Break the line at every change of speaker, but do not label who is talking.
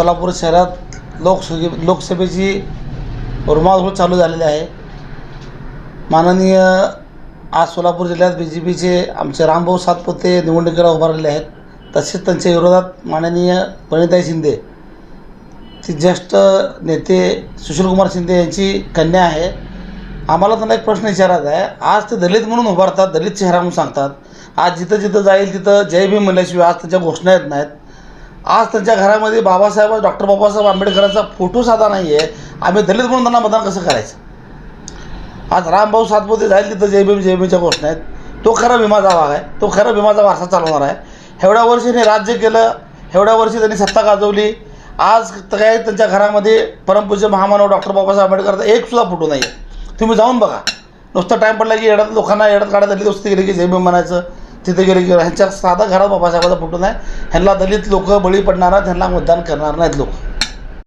सोलापूर शहरात लोकसुगी लोकसभेची रुमाळहोळ चालू झालेली आहे. माननीय आज सोलापूर जिल्ह्यात बी जे पीचे आमचे रामभाऊ सातपुते निवडणुकीला उभारलेले आहेत. तसेच त्यांच्या विरोधात माननीय प्रणिताई शिंदे ती ज्येष्ठ नेते सुशीलकुमार शिंदे यांची कन्या आहे. आम्हाला त्यांना एक प्रश्न विचारायचा आहे. आज ते दलित म्हणून उभारतात दलित चेहरा म्हणून सांगतात. आज जिथं जिथं जाईल तिथं जय भीम म्हणल्याशिवाय आज त्यांच्या घोषणा येत नाहीत. आज त्यांच्या घरामध्ये बाबासाहेब डॉक्टर बाबासाहेब आंबेडकरांचा फोटो साधा नाही आहे आम्ही दलित म्हणून त्यांना मतदान कसं करायचं? आज रामभाऊ सातपुते जाईल तिथं जे बी जय भीमच्या घोषणा आहेत. तो खरा भीमाचा भाग आहे. तो खरा भीमाचा वारसा चालवणार आहे. एवढ्या वर्षीने राज्य केलं. एवढ्या वर्षी त्यांनी सत्ता गाजवली. आज तर काय त्यांच्या घरामध्ये परमपूज्य महामानव डॉक्टर बाबासाहेब आंबेडकरचा एक सुद्धा फोटो नाही आहे तुम्ही जाऊन बघा. नुसतं टाईम पडला की येड्यात लोकांना येड्यात काढत दलित वस्ती गेली की जय भीम म्हणायचं. तिथे गेले की ह्यांच्या साधा घरात बाबासाहेबाचा फोटो नाही ह्यांना दलित लोक बळी पडणार ह्यांना मतदान करणार नाहीत लोक.